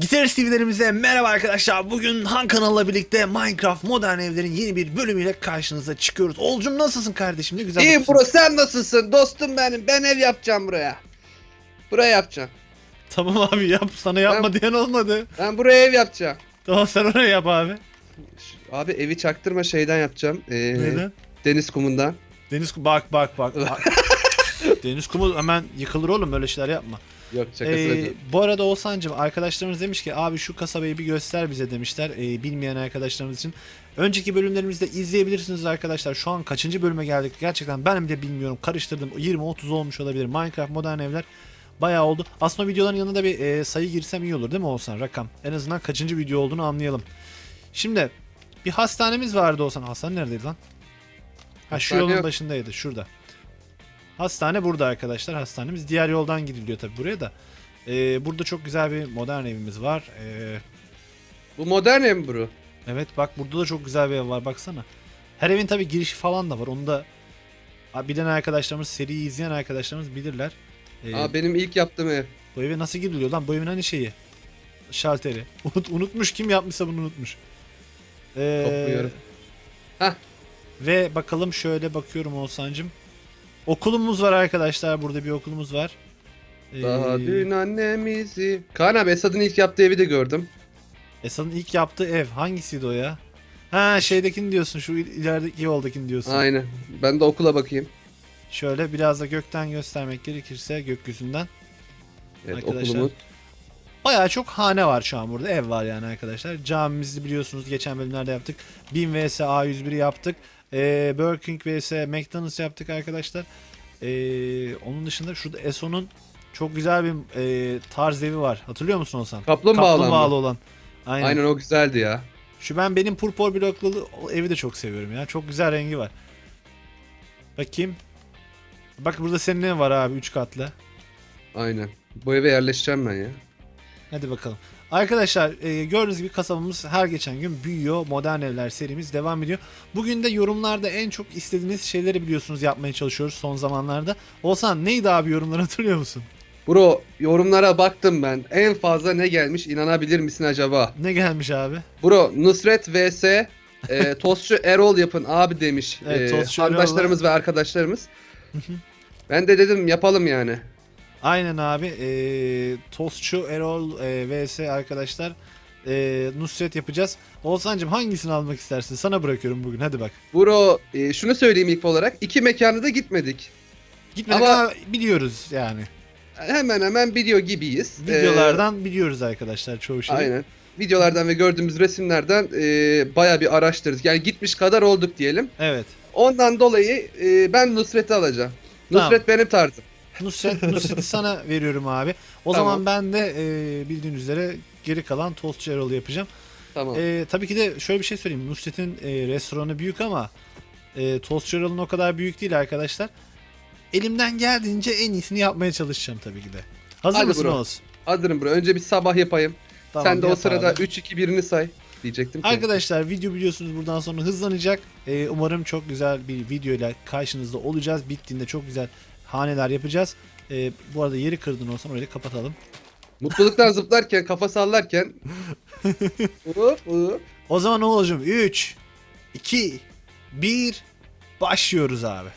Gitarist TV'lerimize merhaba arkadaşlar. Bugün Han kanalla birlikte Minecraft Modern Evler'in yeni bir bölümüyle karşınıza çıkıyoruz. Olcum nasılsın kardeşim? Ne güzel. Bakıyorsun. bro sen nasılsın? Dostum benim. Ben ev yapacağım buraya. Buraya yapacağım. Tamam abi yap. Sana yapma diyen olmadı. Ben buraya ev yapacağım. Tamam sen oraya yap abi. Abi evi çaktırma şeyden yapacağım. Ee, Neden? Deniz kumundan. Deniz kum bak bak bak. Deniz kumu hemen yıkılır oğlum böyle şeyler yapma. Yok şakası Ee, bu arada Oğuzhan'cım arkadaşlarımız demiş ki abi şu kasabayı bir göster bize demişler ee, bilmeyen arkadaşlarımız için. Önceki bölümlerimizde izleyebilirsiniz arkadaşlar. Şu an kaçıncı bölüme geldik gerçekten ben de bilmiyorum karıştırdım 20-30 olmuş olabilir. Minecraft Modern Evler bayağı oldu. Aslında videoların yanında bir e, sayı girsem iyi olur değil mi Oğuzhan rakam? En azından kaçıncı video olduğunu anlayalım. Şimdi bir hastanemiz vardı Oğuzhan. Hastane neredeydi lan? Ha şu Hastane yolun yok. başındaydı şurada. Hastane burada arkadaşlar. Hastanemiz diğer yoldan gidiliyor tabi buraya da. Ee, burada çok güzel bir modern evimiz var. Ee, Bu modern ev mi bro? evet bak burada da çok güzel bir ev var baksana. Her evin tabi girişi falan da var. Onu da a, bilen arkadaşlarımız, seriyi izleyen arkadaşlarımız bilirler. Ee, Aa benim ilk yaptığım ev. bu eve nasıl giriliyor lan? Bu evin hani şeyi? Şalteri. Unut, unutmuş kim yapmışsa bunu unutmuş. Ee, Topluyorum. Hah. Ve bakalım şöyle bakıyorum Oğuzhan'cım. Okulumuz var arkadaşlar. Burada bir okulumuz var. Ee, Daha dün annemizi. Kaan abi Esad'ın ilk yaptığı evi de gördüm. Esad'ın ilk yaptığı ev hangisiydi o ya? Ha şeydekini diyorsun şu il- ilerideki yoldakini diyorsun. Aynen. Ben de okula bakayım. Şöyle biraz da gökten göstermek gerekirse gökyüzünden. Evet Arkadaşlar. okulumuz. Bayağı çok hane var şu an burada ev var yani arkadaşlar. Camimizi biliyorsunuz geçen bölümlerde yaptık. 1000 vs A101'i yaptık. Ee, Burger King vs McDonald's yaptık arkadaşlar. Ee, onun dışında şurada Eso'nun çok güzel bir e, tarz evi var. Hatırlıyor musun Oğuzhan? Kaplumbağalı? Kaplumbağalı olan. Aynen. Aynen o güzeldi ya. Şu ben benim purpur bloklu evi de çok seviyorum ya. Çok güzel rengi var. Bakayım. Bak burada senin ne var abi 3 katlı. Aynen. Bu eve yerleşeceğim ben ya. Hadi bakalım. Arkadaşlar e, gördüğünüz gibi kasabamız her geçen gün büyüyor. Modern Evler serimiz devam ediyor. Bugün de yorumlarda en çok istediğiniz şeyleri biliyorsunuz yapmaya çalışıyoruz son zamanlarda. Olsan neydi abi yorumlar hatırlıyor musun? Bro yorumlara baktım ben. En fazla ne gelmiş inanabilir misin acaba? Ne gelmiş abi? Bro Nusret vs e, Tostçu Erol yapın abi demiş. Evet, e, arkadaşlarımız ve arkadaşlarımız. ben de dedim yapalım yani. Aynen abi. E, Tostçu Erol e, vs arkadaşlar e, Nusret yapacağız. Oğuzhan'cım hangisini almak istersin? Sana bırakıyorum bugün hadi bak. Bro e, şunu söyleyeyim ilk olarak. iki mekana da gitmedik. Gitmedik Ama- ama, biliyoruz yani. Hemen hemen biliyor gibiyiz. E, Videolardan biliyoruz arkadaşlar çoğu şeyi. aynen. Videolardan ve gördüğümüz resimlerden e, baya bir araştırdık. Yani gitmiş kadar olduk diyelim. Evet. Ondan dolayı e, ben Nusret'i alacağım. Tamam. Nusret benim tarzım. Nusret, Nusret'i sana veriyorum abi. O Tamam. zaman ben de e, bildiğin üzere geri kalan Tostçu Erol'u yapacağım. Tamam. E, tabii ki de şöyle bir şey söyleyeyim. Nusret'in e, restoranı büyük ama e, Tostçu Erol'un o kadar büyük değil arkadaşlar. Elimden geldiğince en iyisini yapmaya çalışacağım tabii ki de. Hazır Hadi mısın bro. Oğuz? Hazırım bro. Önce bir sabah yapayım. Tamam, Sen de o sırada abi. 3-2-1'ini say diyecektim. ki. Arkadaşlar video biliyorsunuz buradan sonra hızlanacak. Ee, umarım çok güzel bir video ile karşınızda olacağız. Bittiğinde çok güzel haneler yapacağız. Ee, bu arada yeri kırdın olsan orayı kapatalım. Mutluluktan zıplarken, kafa sallarken. hop hop. O zaman Oğuz'cum 3, 2, 1 başlıyoruz abi.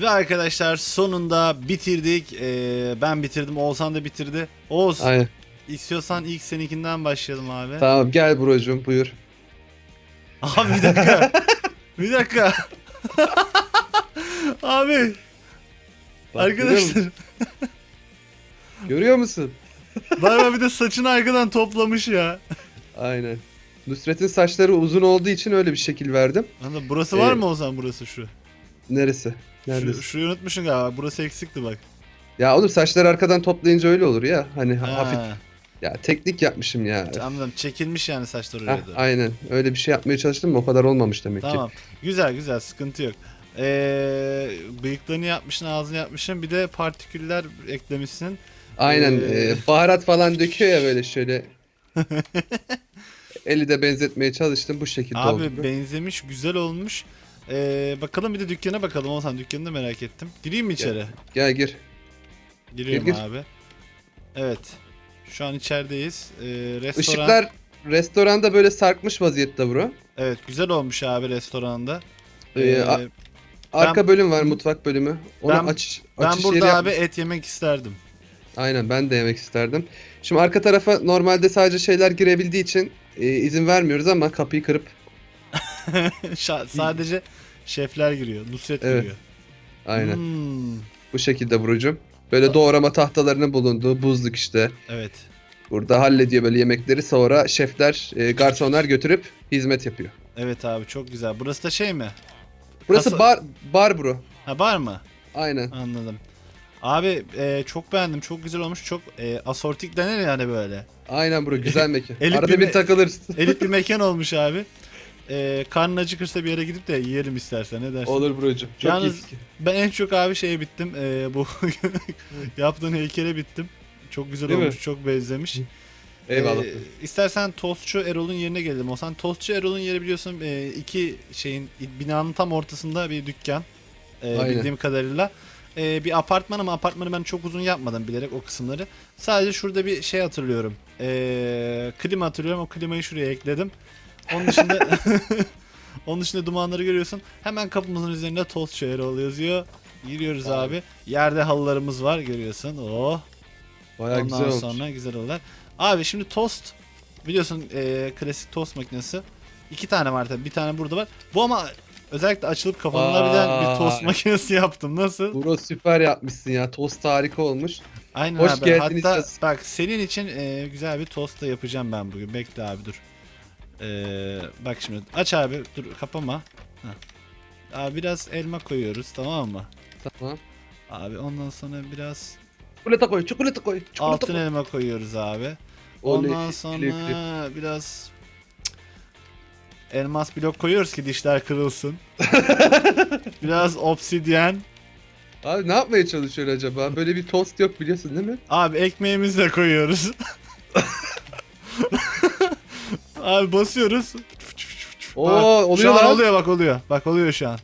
Ve arkadaşlar sonunda bitirdik. Ee, ben bitirdim. Oğuzhan da bitirdi. Oğuz Aynen. istiyorsan ilk seninkinden başlayalım abi. Tamam gel brocum buyur. Abi bir dakika. bir dakika. abi Bak, arkadaşlar. Görüyor musun? Bana bir de saçını arkadan toplamış ya. Aynen. Nusret'in saçları uzun olduğu için öyle bir şekil verdim. Anladın, burası var Ee, mı Oğuzhan burası şu? Neresi? Şu, Neredesin? şurayı unutmuşsun galiba. Burası eksikti bak. Ya oğlum saçları arkadan toplayınca öyle olur ya. Hani hafif. Ha, Ya teknik yapmışım ya. anladım. Çekilmiş yani saçlar Heh, oraya doğru. aynen. Öyle bir şey yapmaya çalıştım o kadar olmamış demek ki. Tamam. Güzel güzel sıkıntı yok. Ee, bıyıklarını yapmışsın, ağzını yapmışsın. Bir de partiküller eklemişsin. Aynen. Ee, e, baharat falan döküyor ya böyle şöyle. Eli de benzetmeye çalıştım bu şekilde Abi oldu. benzemiş, güzel olmuş. Ee, bakalım bir de dükkana bakalım. Olsan dükkanını da merak ettim. Gireyim mi içeri? Gel gir. Giriyorum Gir, gir. abi. Evet. Şu an içerideyiz. Ee, restoran. Işıklar restoranda böyle sarkmış vaziyette bro. Evet güzel olmuş abi restoranda. Ee, Ee, Arka bölüm var mutfak bölümü. Onu Ben- aç, ben burada yeri abi et yemek isterdim. Aynen ben de yemek isterdim. Şimdi arka tarafa normalde sadece şeyler girebildiği için e, izin vermiyoruz ama kapıyı kırıp sadece şefler giriyor. Nusret Evet. giriyor. aynen Hmm, bu şekilde Burucum. Böyle doğrama tahtalarının bulunduğu buzluk işte. evet. Burada hallediyor böyle yemekleri sonra şefler, e, garsonlar götürüp hizmet yapıyor. Evet abi çok güzel. Burası da şey mi? Burası Kasa- bar bar bro. Ha bar mı? Aynen. Anladım. Abi e, çok beğendim. Çok güzel olmuş. Çok e, asortik denir yani böyle. Aynen bro güzel mekan. Arada bir bir takılırsın. Elit bir mekan olmuş abi. E, karnın acıkırsa bir yere gidip de yiyelim istersen. Ne dersin? Olur Burucum. Çok Yalnız- iyi. Ben en çok abi şeye bittim. E, bu yaptığın heykele bittim. Çok güzel Değil mi? olmuş. Çok benzemiş. Eyvallah. Ee, istersen Tostçu Erol'un yerine gelelim. Olsan Tostçu Erol'un yeri biliyorsun e, iki şeyin binanın tam ortasında bir dükkan. E, Aynen. bildiğim kadarıyla. E, bir apartman ama apartmanı ben çok uzun yapmadım bilerek o kısımları. Sadece şurada bir şey hatırlıyorum. E, klima hatırlıyorum. O klimayı şuraya ekledim. Onun dışında onun dışında dumanları görüyorsun. Hemen kapımızın üzerinde Tostçu Erol yazıyor. Giriyoruz Abi. abi. Yerde halılarımız var görüyorsun. Oh. Bayağı Ondan güzel olmuş. sonra güzel olurlar. Abi şimdi tost biliyorsun e, klasik tost makinesi. İki tane var tabii. Bir tane burada var. Bu ama özellikle açılıp kapanabilen bir tost Vay. makinesi yaptım. Nasıl? Bro süper yapmışsın ya. Tost harika olmuş. Aynen Hoş abi. geldiniz Hatta kız. bak senin için e, güzel bir tost da yapacağım ben bugün. Bekle abi dur. E, bak şimdi aç abi. Dur kapama. Heh. Abi biraz elma koyuyoruz tamam mı? Tamam. Abi ondan sonra biraz Çikolata koy, çikolata koy, çikolata altın koy. elma koyuyoruz abi. Oley, Ondan sonra klip. biraz elmas blok koyuyoruz ki dişler kırılsın. biraz obsidyen. Abi ne yapmaya çalışıyor acaba? Böyle bir tost yok biliyorsun değil mi? Abi ekmeğimizi de koyuyoruz. Abi basıyoruz. Oo Bak, oluyor lan. oluyor bak oluyor. Bak oluyor şu an.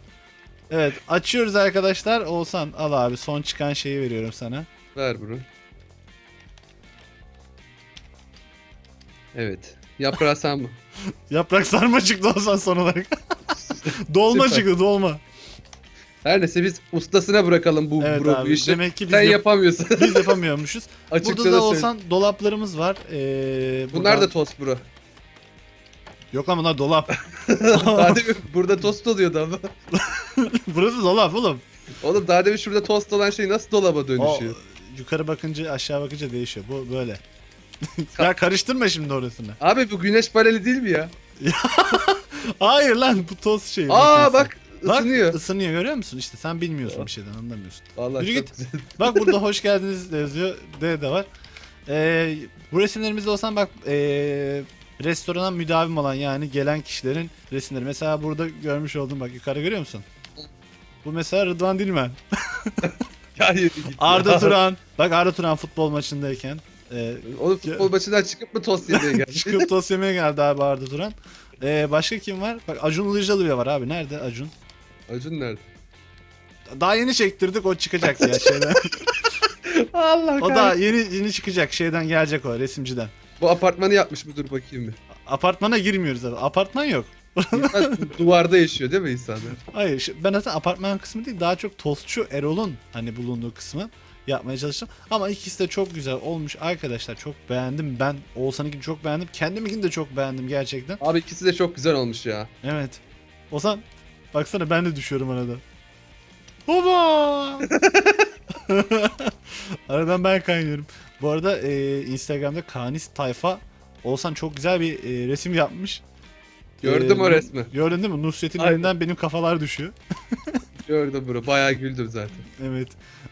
Evet açıyoruz arkadaşlar. Olsan al abi son çıkan şeyi veriyorum sana. Ver bunu. Evet. Yaprağı sen mi? Yaprak sarma çıktı olsan son olarak. dolma Süper. çıktı dolma. Her neyse biz ustasına bırakalım bu, Evet bu abi işi. demek ki biz, Sen yap- yapamıyorsun. biz yapamıyormuşuz. Burada da da olsan dolaplarımız var. Ee, Bunlar buradan- da tost bro. Yok ama bunlar dolap. daha demin burada tost oluyordu ama. Burası dolap oğlum. Oğlum daha demin şurada tost olan şey nasıl dolaba O, dönüşüyor? yukarı bakınca aşağı bakınca değişiyor. Bu böyle. ya karıştırma şimdi orasını. Abi bu güneş paneli değil mi ya? Hayır lan bu toz şeyi. Aa bak Bak, ısınıyor. ısınıyor görüyor musun? İşte sen bilmiyorsun bir şeyden anlamıyorsun. Vallahi Yürü git. güzel. Bak burada hoş geldiniz yazıyor. D de var. Ee, bu resimlerimizde olsan bak ee, restorana müdavim olan yani gelen kişilerin resimleri. Mesela burada görmüş oldum bak yukarı görüyor musun? Bu mesela Rıdvan Dilmen. Ya yürü git ya. Arda Turan. Bak Arda Turan futbol maçındayken. E, Oğlum futbol maçından çıkıp mı tost yemeye geldi? çıkıp tost yemeye geldi abi Arda Turan. E, başka kim var? Bak Acun Ilıcalı bile var abi. Nerede Acun? Acun nerede? Daha yeni çektirdik o çıkacak ya şeyden. Allah o da yeni yeni çıkacak şeyden gelecek o resimciden. Bu apartmanı yapmış mı dur bakayım bir. Apartmana girmiyoruz abi. Apartman yok. Duvarda yaşıyor değil mi İsa'da? Hayır şu- ben zaten apartman kısmı değil daha çok tostçu Erol'un hani bulunduğu kısmı yapmaya çalıştım. Ama ikisi de çok güzel olmuş arkadaşlar. Çok beğendim. Ben Oğuzhan'ınkini çok beğendim. Kendiminkini de çok beğendim gerçekten. Abi ikisi de çok güzel olmuş ya. Evet. Oğuzhan baksana ben de düşüyorum arada. Hoba! Aradan ben kaynıyorum. Bu arada e, Instagram'da Kanis Tayfa Oğuzhan çok güzel bir e, resim yapmış. Gördüm E, o Nu- resmi. Gördün değil mi? Nusret'in Aynen. elinden benim kafalar düşüyor. Gördüm bro. Bayağı güldüm zaten. Evet.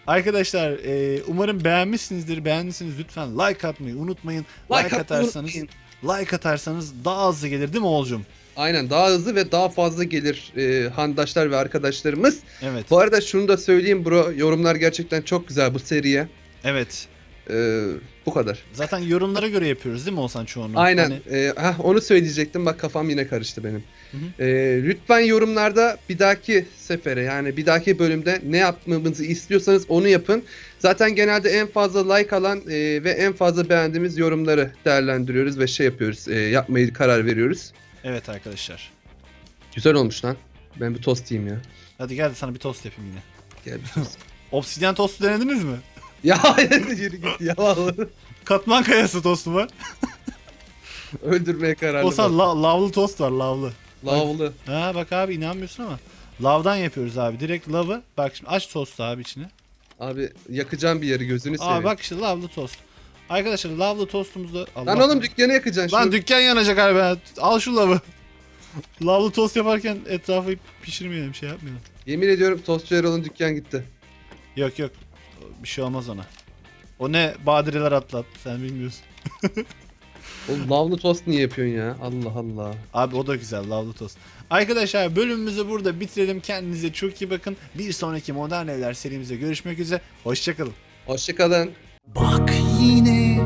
Arkadaşlar e, umarım beğenmişsinizdir. Beğendiyseniz lütfen like atmayı unutmayın. Like, atmayı atarsanız unutmayın. like atarsanız daha hızlı gelir değil mi Oğuzcum? Aynen daha hızlı ve daha fazla gelir e, handaşlar ve arkadaşlarımız. Evet. Bu arada şunu da söyleyeyim bro. Yorumlar gerçekten çok güzel bu seriye. Evet. E, bu kadar. Zaten yorumlara göre yapıyoruz değil mi Oğuzhan çoğunu? Aynen. Hani- E, heh, onu söyleyecektim. Bak kafam yine karıştı benim. Hı hı. E, lütfen yorumlarda bir dahaki sefere yani bir dahaki bölümde ne yapmamızı istiyorsanız onu yapın. Zaten genelde en fazla like alan e, ve en fazla beğendiğimiz yorumları değerlendiriyoruz ve şey yapıyoruz. E, yapmayı karar veriyoruz. evet arkadaşlar. Güzel olmuş lan. Ben bir tost yiyeyim ya. Hadi gel de sana bir tost yapayım yine. Gel bir tost. Obsidyen tostu denediniz mi? Ya yürü git ya vallahi. Katman kayası tostu var. Öldürmeye kararlı. Bak. la- lavlı tost var lavlı. Lavlı. Ha bak abi inanmıyorsun ama. Lavdan yapıyoruz abi. Direkt lavı. Bak şimdi aç tostu abi içine. Abi yakacağım bir yeri gözünü seveyim. Aa bak işte lavlı tost. Arkadaşlar lavlı tostumuzda Allah Lan oğlum dükkanı yakacaksın. Lan şunu. dükkan yanacak abi. ben. Al şu lavı. lavlı tost yaparken etrafı pişirmeyelim şey yapmayalım. Yemin ediyorum tostçu Erol'un dükkan gitti. Yok yok. Bir şey olmaz ona. O ne badireler atlat sen bilmiyorsun. Oğlum lavlı tost niye yapıyorsun ya? Allah Allah. Abi o da güzel lavlı tost. Arkadaşlar bölümümüzü burada bitirelim. Kendinize çok iyi bakın. Bir sonraki Modern Evler serimizde görüşmek üzere. Hoşçakalın. Hoşçakalın. Bak yine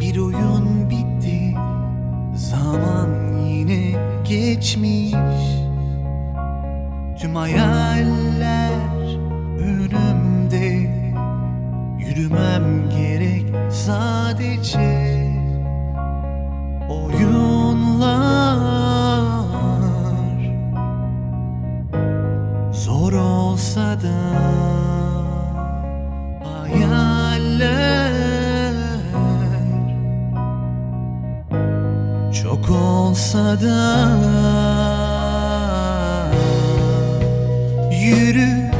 bir oyun bitti Zaman yine geçmiş Tüm hayaller yürü